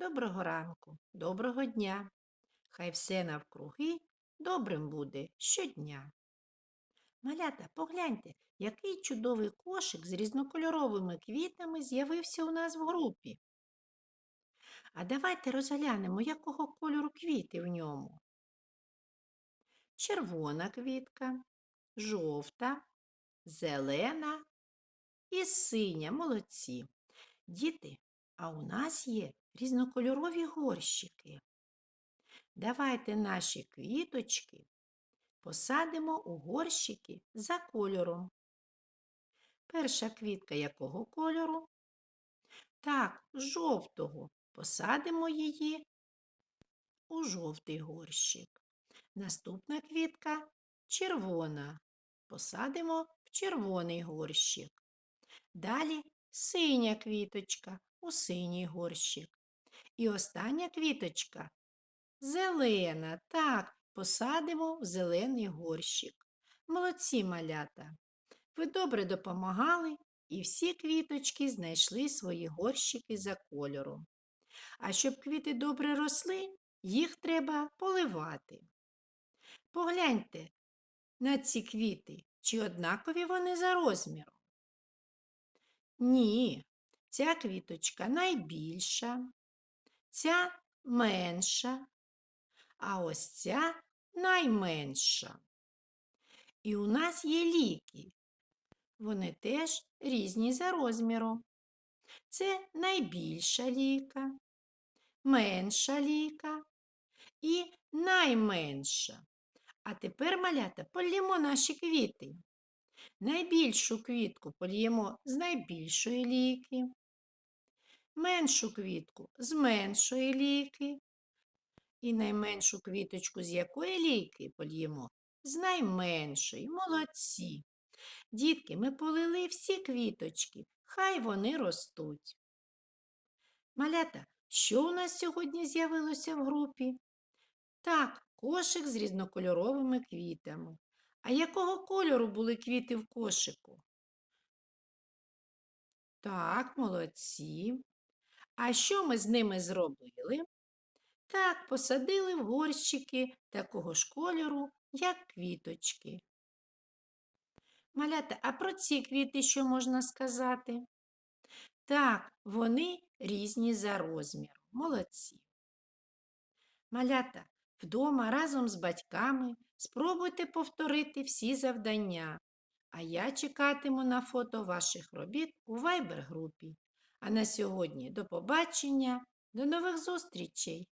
Доброго ранку, доброго дня. Хай все навкруги добрим буде щодня. Малята, погляньте, який чудовий кошик з різнокольоровими квітами з'явився у нас в групі. А давайте розглянемо, якого кольору квіти в ньому. Червона квітка, жовта, зелена і синя. Молодці. Діти, а у нас є різнокольорові горщики. Давайте наші квіточки посадимо у горщики за кольором. Перша квітка якого кольору? Так, жовтого. Посадимо її у жовтий горщик. Наступна квітка червона. Посадимо в червоний горщик. Далі синя квіточка у синій горщик. І остання квіточка зелена. Так, посадимо в зелений горщик. Молодці малята. Ви добре допомагали і всі квіточки знайшли свої горщики за кольором. А щоб квіти добре росли, їх треба поливати. Погляньте на ці квіти, чи однакові вони за розміром. Ні, ця квіточка найбільша, ця менша, а ось ця найменша. І у нас є ліки. Вони теж різні за розміром. Це найбільша ліка, менша ліка і найменша. А тепер, малята, полімо наші квіти. Найбільшу квітку поліємо з найбільшої ліки, меншу квітку з меншої ліки. І найменшу квіточку з якої ліки поліємо з найменшої. Молодці. Дітки, ми полили всі квіточки, хай вони ростуть. Малята, що у нас сьогодні з'явилося в групі? Так, кошик з різнокольоровими квітами. А якого кольору були квіти в кошику? Так, молодці. А що ми з ними зробили? Так, посадили в горщики такого ж кольору, як квіточки. Малята, а про ці квіти що можна сказати? Так, вони різні за розміром. Молодці. Малята, вдома разом з батьками спробуйте повторити всі завдання, а я чекатиму на фото ваших робіт у Viber групі. А на сьогодні до побачення, до нових зустрічей!